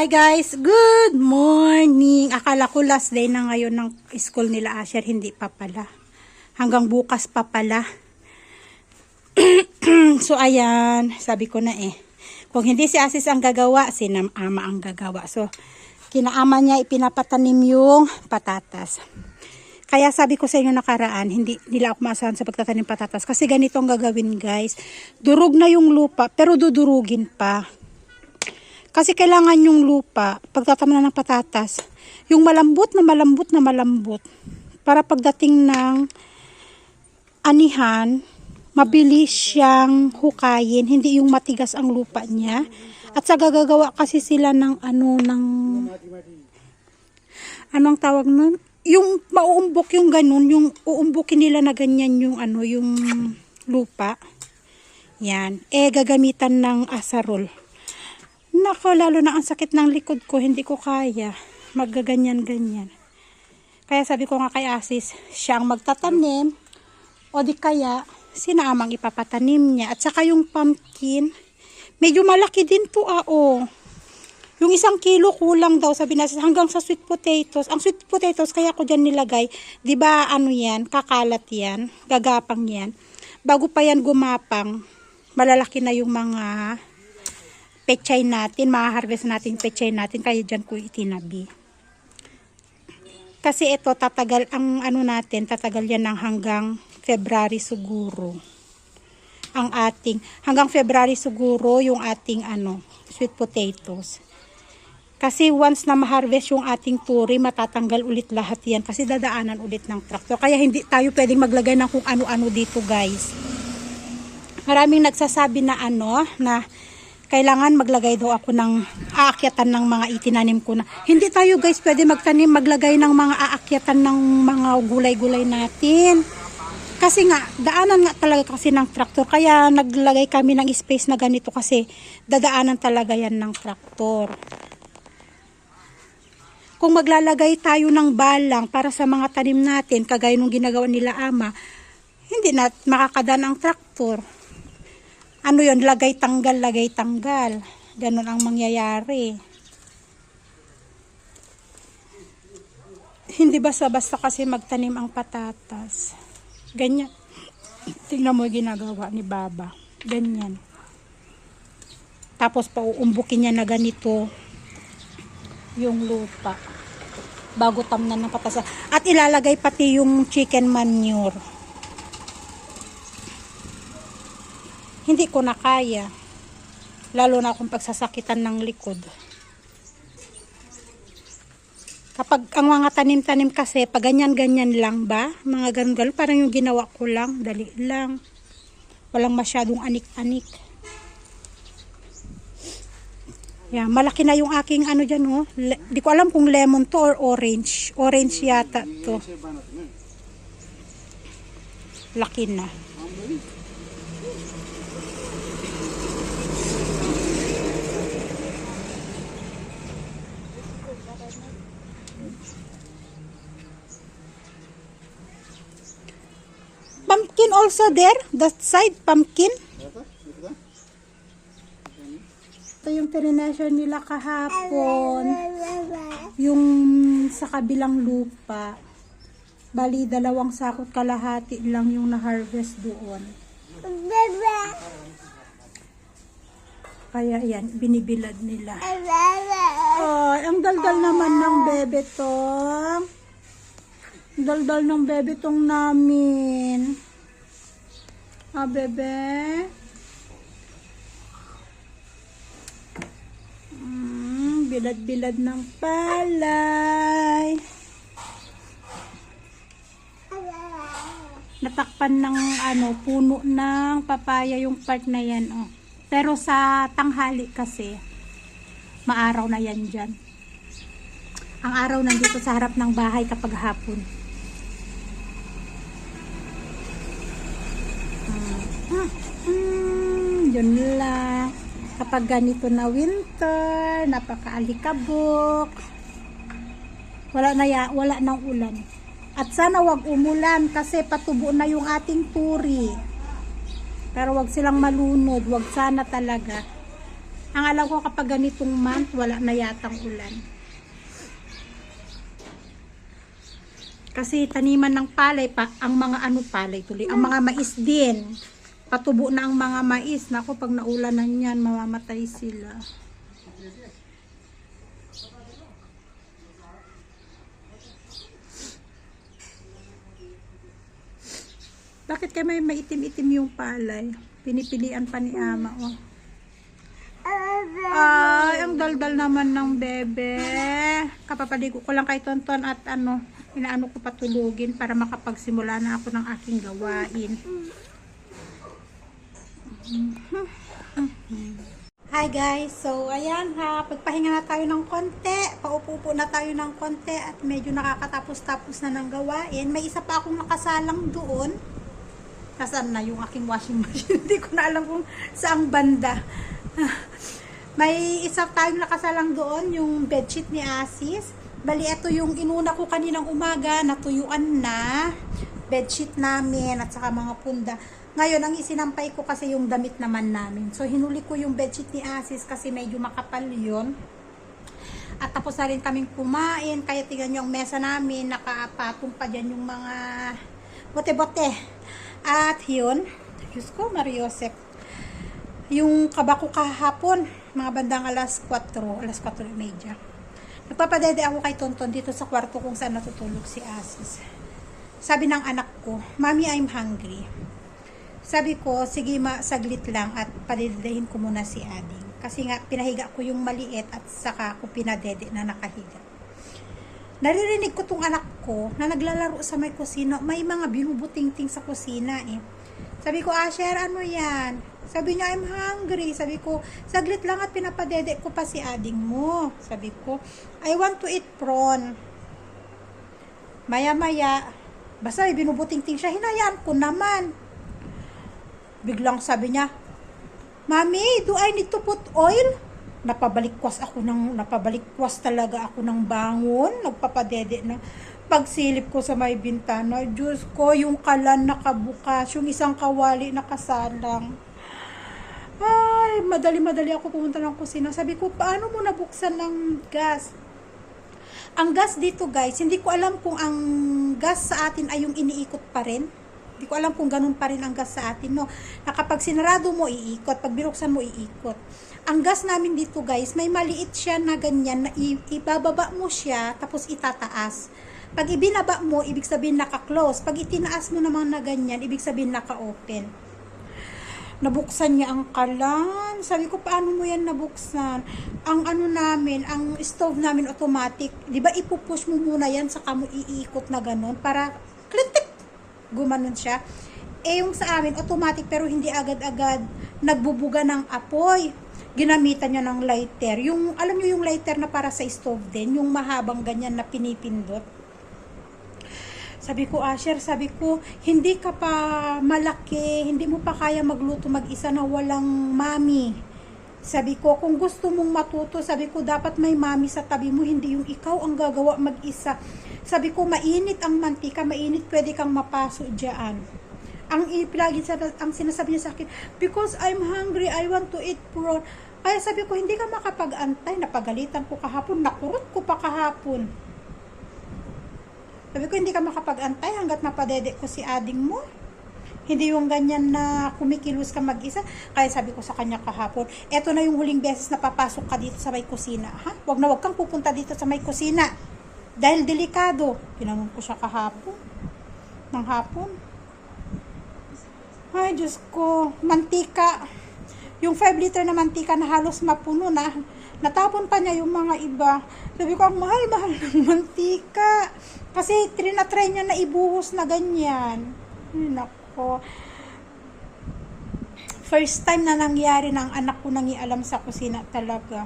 Hi guys, good morning. Akala ko last day na ngayon ng school nila Asher, hindi pa pala. Hanggang bukas pa pala. so ayan, sabi ko na eh. Kung hindi si Asis ang gagawa, si ama ang gagawa. So kinaama niya ipinapatanim yung patatas. Kaya sabi ko sa inyo nakaraan, hindi nila ako maasahan sa pagtatanim patatas. Kasi ganito ang gagawin guys. Durog na yung lupa, pero dudurugin pa. Kasi kailangan yung lupa, pagtataman ng patatas, yung malambot na malambot na malambot. Para pagdating ng anihan, mabilis siyang hukayin, hindi yung matigas ang lupa niya. At sa gagagawa kasi sila ng ano, ng... Anong tawag nun? Yung mauumbok yung ganun, yung uumbokin nila na ganyan yung ano, yung lupa. Yan. Eh, gagamitan ng asarol. Nako, lalo na ang sakit ng likod ko, hindi ko kaya. Maggaganyan-ganyan. Kaya sabi ko nga kay Asis, siya ang magtatanim, o di kaya, sinamang ipapatanim niya. At saka yung pumpkin, medyo malaki din to ah, oh. Yung isang kilo kulang daw, sabi na hanggang sa sweet potatoes. Ang sweet potatoes, kaya ko dyan nilagay, di ba ano yan, kakalat yan, gagapang yan. Bago pa yan gumapang, malalaki na yung mga pechay natin, ma-harvest natin pechay natin, kaya dyan ko itinabi. Kasi ito, tatagal, ang ano natin, tatagal yan ng hanggang February siguro. Ang ating, hanggang February siguro, yung ating ano, sweet potatoes. Kasi once na ma-harvest yung ating turi, matatanggal ulit lahat yan kasi dadaanan ulit ng traktor. Kaya hindi tayo pwedeng maglagay ng kung ano-ano dito guys. Maraming nagsasabi na ano, na kailangan maglagay daw ako ng aakyatan ng mga itinanim ko na. Hindi tayo guys pwede magtanim, maglagay ng mga aakyatan ng mga gulay-gulay natin. Kasi nga, daanan nga talaga kasi ng traktor. Kaya naglagay kami ng space na ganito kasi dadaanan talaga yan ng traktor. Kung maglalagay tayo ng balang para sa mga tanim natin, kagaya nung ginagawa nila ama, hindi na makakadaan ang traktor. Ano yon lagay tanggal, lagay tanggal. Ganon ang mangyayari. Hindi basta-basta kasi magtanim ang patatas. Ganyan. Tingnan mo yung ginagawa ni Baba. Ganyan. Tapos pauumbukin niya na ganito yung lupa bago tamnan ng patasa. At ilalagay pati yung chicken manure. Hindi ko na kaya. Lalo na kung pagsasakitan ng likod. Kapag ang mga tanim-tanim kasi, pag ganyan-ganyan lang ba, mga ganun-ganun, parang yung ginawa ko lang, dali lang. Walang masyadong anik-anik. Yeah, malaki na yung aking ano dyan, oh. Le- di ko alam kung lemon to or orange. Orange yata to. Laki na. Pumpkin also there? That side, pumpkin? Ito yung trinasyon nila kahapon. Yung sa kabilang lupa. Bali, dalawang sakot kalahati lang yung na-harvest doon. Kaya yan, binibilad nila. Oh, ang daldal naman ng bebe to. Daldal ng bebe tong namin. Ah, bebe. Mm, bilad-bilad ng palay. Natakpan ng ano, puno ng papaya yung part na yan. Oh. Pero sa tanghali kasi, maaraw na yan dyan. Ang araw nandito sa harap ng bahay kapag hapon. Mm, mm, yun lang. Kapag ganito na winter, napakaalikabok. Wala na ya, wala nang ulan. At sana wag umulan kasi patubo na yung ating turi. Pero wag silang malunod, wag sana talaga. Ang alam ko kapag ganitong month, wala na yatang ulan. Kasi taniman ng palay pa, ang mga ano palay tuloy, ang mga mais din. Patubo na ang mga mais. Nako, pag naulanan yan, mamamatay sila. Bakit kayo may maitim-itim yung palay? Pinipilian pa ni ama, oh. Ay, ang daldal naman ng bebe. Kapapaligo ko lang kay Tonton at ano, inaano ko patulugin para makapagsimula na ako ng aking gawain. Hi guys, so ayan ha, pagpahinga na tayo ng konti, paupo-upo na tayo ng konti at medyo nakakatapos-tapos na ng gawain. May isa pa akong nakasalang doon. Nasaan na yung aking washing machine? Hindi ko na alam kung saang banda. May isa tayong nakasalang doon, yung bedsheet ni Asis. Bali, ito yung inuna ko kaninang umaga, natuyuan na. Bedsheet namin at saka mga punda. Ngayon, ang isinampay ko kasi yung damit naman namin. So, hinuli ko yung bedsheet ni Asis kasi medyo makapal yun. At tapos na rin kaming kumain. Kaya tingnan nyo ang mesa namin. Nakapatong pa dyan yung mga bote-bote. At yun. Diyos ko, Mariosep. Yung kabako kahapon, mga bandang alas 4, alas 4.30. Nagpapadede ako kay Tonton dito sa kwarto kung saan natutulog si Asis. Sabi ng anak ko, Mami, I'm hungry. Sabi ko, sige ma, saglit lang at padidehin ko muna si Ading. Kasi nga, pinahiga ko yung maliit at saka ko pinadede na nakahiga. Naririnig ko tong anak ko na naglalaro sa may kusina. May mga binubuting-ting sa kusina eh. Sabi ko, Asher, ano yan? Sabi niya, I'm hungry. Sabi ko, saglit lang at pinapadede ko pa si ading mo. Sabi ko, I want to eat prawn. Maya-maya, basta binubuting-ting siya, hinayaan ko naman. Biglang sabi niya, Mami, do I need to put oil? Napabalikwas ako ng, napabalikwas talaga ako ng bangon. Nagpapadede na pagsilip ko sa may bintana. Diyos ko, yung kalan nakabukas, yung isang kawali nakasalang. Ay, madali-madali ako pumunta ng kusina. Sabi ko, paano mo nabuksan ng gas? Ang gas dito guys, hindi ko alam kung ang gas sa atin ay yung iniikot pa rin. Hindi ko alam kung ganun pa rin ang gas sa atin, no. Na kapag sinarado mo, iikot. Pag binuksan mo, iikot. Ang gas namin dito, guys, may maliit siya na ganyan, na ibababa mo siya, tapos itataas. Pag ibinaba mo, ibig sabihin naka-close. Pag itinaas mo naman na ganyan, ibig sabihin naka-open. Nabuksan niya ang kalan. Sabi ko, paano mo yan nabuksan? Ang ano namin, ang stove namin automatic, di ba ipupush mo muna yan, saka mo iikot na ganun, para klitik, gumanon siya. Eh, yung sa amin, automatic pero hindi agad-agad nagbubuga ng apoy. Ginamitan niya ng lighter. Yung, alam niyo yung lighter na para sa stove din, yung mahabang ganyan na pinipindot. Sabi ko, Asher, sabi ko, hindi ka pa malaki, hindi mo pa kaya magluto mag-isa na walang mami. Sabi ko, kung gusto mong matuto, sabi ko, dapat may mami sa tabi mo, hindi yung ikaw ang gagawa mag-isa. Sabi ko, mainit ang mantika, mainit, pwede kang mapaso dyan. Ang sa ang sinasabi niya sa akin, because I'm hungry, I want to eat prawn. Kaya sabi ko, hindi ka makapag-antay, napagalitan ko kahapon, nakurot ko pa kahapon. Sabi ko, hindi ka makapag-antay hanggat mapadede ko si ading mo. Hindi yung ganyan na kumikilos ka mag-isa. Kaya sabi ko sa kanya kahapon, eto na yung huling beses na papasok ka dito sa may kusina. Ha? Wag na wag kang pupunta dito sa may kusina. Dahil delikado. Pinanong ko siya kahapon. Ng hapon. Ay, Diyos ko. Mantika. Yung 5 liter na mantika na halos mapuno na. Natapon pa niya yung mga iba. Sabi ko, ang mahal-mahal ng mantika. Kasi trinatry niya na ibuhos na ganyan. Nako. First time na nangyari ng anak ko nangialam sa kusina talaga.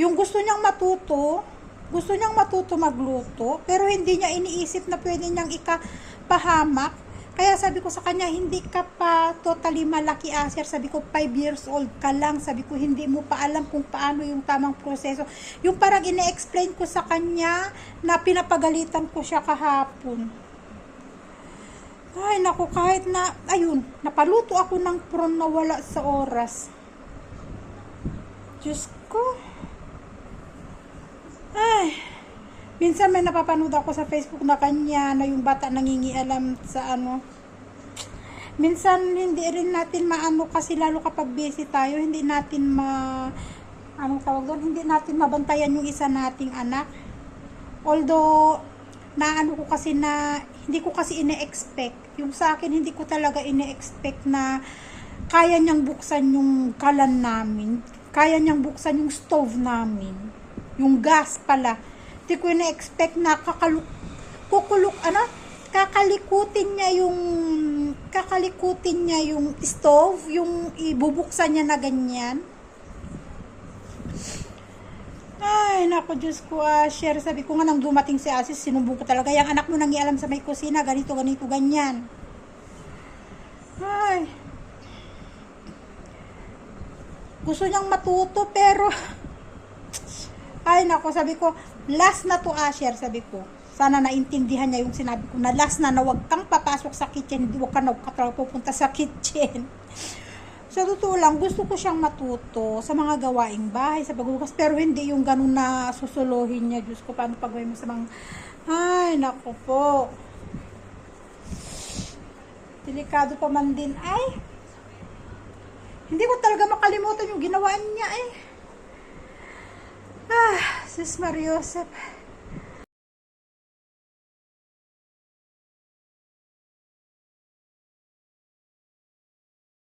Yung gusto niyang matuto, gusto niyang matuto magluto, pero hindi niya iniisip na pwede niyang ikapahamak. Kaya sabi ko sa kanya, hindi ka pa totally malaki Aser. Sabi ko, 5 years old ka lang. Sabi ko, hindi mo pa alam kung paano yung tamang proseso. Yung parang ine-explain ko sa kanya na pinapagalitan ko siya kahapon. Ay, naku, kahit na, ayun, napaluto ako ng prawn na wala sa oras. Diyos ko. Ay. Minsan may napapanood ako sa Facebook na kanya na yung bata nangingialam sa ano. Minsan hindi rin natin maano kasi lalo kapag busy tayo, hindi natin ma anong tawag doon, hindi natin mabantayan yung isa nating anak. Although naano ko kasi na hindi ko kasi ine-expect. Yung sa akin hindi ko talaga ine-expect na kaya niyang buksan yung kalan namin. Kaya niyang buksan yung stove namin. Yung gas pala. Hindi ko ina-expect na kakaluk kukuluk ano kakalikutin niya yung kakalikutin niya yung stove, yung ibubuksan niya na ganyan. Ay, naku, Diyos ko, ah, share. Sabi ko nga nang dumating si Asis, sinumbong ko talaga, yung anak mo nangialam sa may kusina, ganito, ganito, ganyan. Ay. Gusto niyang matuto, pero, ay, naku, sabi ko, last na to, Asher, sabi ko. Sana naintindihan niya yung sinabi ko na last na na huwag kang papasok sa kitchen, hindi huwag ka na huwag pupunta sa kitchen. Sa totoo lang, gusto ko siyang matuto sa mga gawaing bahay, sa paghugas, pero hindi yung ganun na susuluhin niya. Diyos ko, paano pagawin mo sa mga... Ay, naku po. Delikado pa man din. Ay, hindi ko talaga makalimutan yung ginawa niya eh. Ah, sis Mariosep.